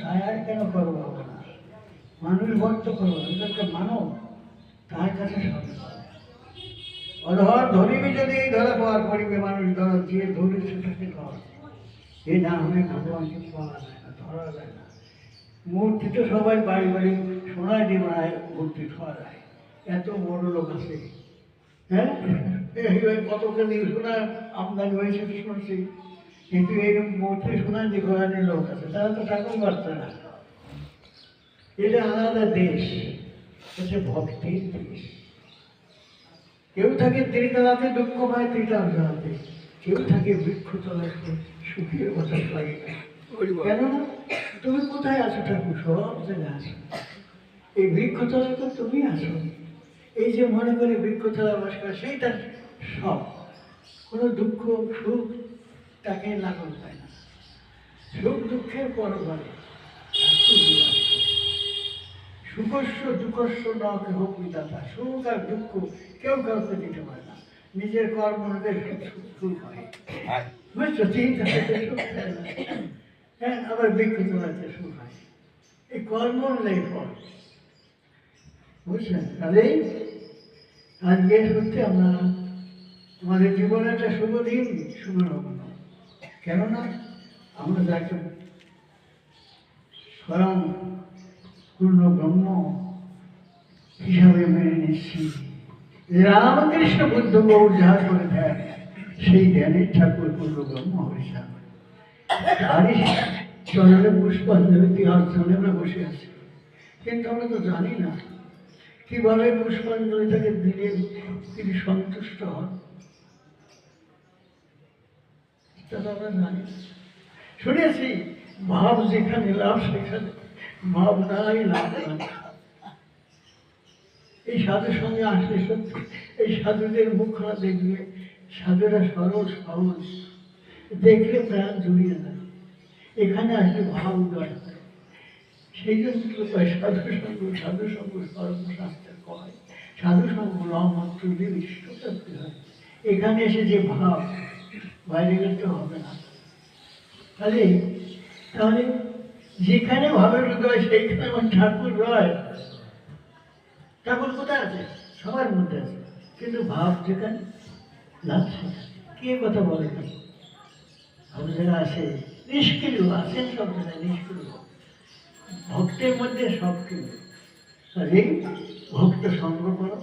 ছায়ায় কেন করব মানুষ ভক্ত করব, এদেরকে মানব তার কাছে অধর ধরিবি যদি ধরা পাওয়ার করিবে মানুষ ধরা দিয়ে ধরে সেটাকে ধর। এ না হলে ভগবানকে পাওয়া যায় না, ধরা যায় না। মূর্তি তো সবাই বাড়ি বাড়ি সোনায় দিয়ে বানায় মূর্তি খাওয়া যায়। এত বড় লোক আছে। হ্যাঁ? এই কত কেজি সোনা আমদানি হয়েছে তো শুনছি? কিন্তু এইরকম মূর্তি সোনা দিয়ে ঘোরানোর লোক আছে, তারা তো ঠাকুর পারছে না। এটা আলাদা দেশ হচ্ছে ভক্তির দেশ। কেউ থাকে ত্রিতলাতে দুঃখ পায় ত্রিতলাতে কেউ থাকে বৃক্ষতলাতে, সুখের কথা পাই কেন? তুমি কোথায় আছো ঠাকুর? সব জায়গায় আছো। এই বৃক্ষতলায় তো তুমি আছো। এই যে মনে করে বৃক্ষতলা বাস করে সেইটা সব। কোনো দুঃখ, সুখ তাকে লাগন পায় না। সুখ দুঃখের পরবারে। সুখস্য, দুঃখস্য ন, কেহ বিদাতা সুখ আর দুঃখ কেউ কাউকে দিতে পারে না। নিজের কর্ম হয়। আবার বিকৃত হয়েছে, সুখ হয়। এই কর্ম অনুযায়ী ফল বুঝছেন তাহলেই আজকে সত্যি আমরা আমাদের জীবনে একটা শুভ দিন, শুভ লগ্ন কেননা আমরা যাকে স্বয়ং পূর্ণ ব্রহ্ম হিসাবে মেনে নিচ্ছি। রামকৃষ্ণ বুদ্ধ গৌর যাহা করে ধ্যান সেই ধ্যানের ঠাকুর পূর্ণ ব্রহ্ম হরিষান তারই চরণে পুষ্পাঞ্জলি অর্চনে আমরা বসে আছি। কিন্তু আমরা তো জানি না, কীভাবে পুষ্পাঞ্জলিটাকে দিলে তিনি সন্তুষ্ট হন। শুনেছি, ভাব যেখানে লাভ, সেখানে ভাব নাই, লাভ এই সাধুর সঙ্গে আসলে সত্যি, এই সাধুদের মুখরা দেখলে সাধুরা সরল, সহজ। দেখলে প্রাণ জুড়িয়ে যায়। এখানে আসলে ভাব উদয় হয় সেই জন্য সাধু সঙ্গ সাধু সঙ্গ সর্বশাস্ত্রে কয়। সাধু সঙ্গ মাত্র ইষ্ট করতে হয়। এখানে এসে যে ভাব বাইরে গেলে হবে না। তাহলে তাহলে যেখানে ভাবের উদয় সেইখানে আমার ঠাকুর রয়। ঠাকুর কোথায় আছে? সবার মধ্যে আছে। কিন্তু ভাব যেখানে সেখানে। কে কথা বলে না? সব জায়গায় আসে, নিষ্ক্রিয় আছেন সব জায়গায়, নিষ্ক্রিয়। ভক্তের মধ্যে সব কিছু ভক্ত সঙ্গ করো।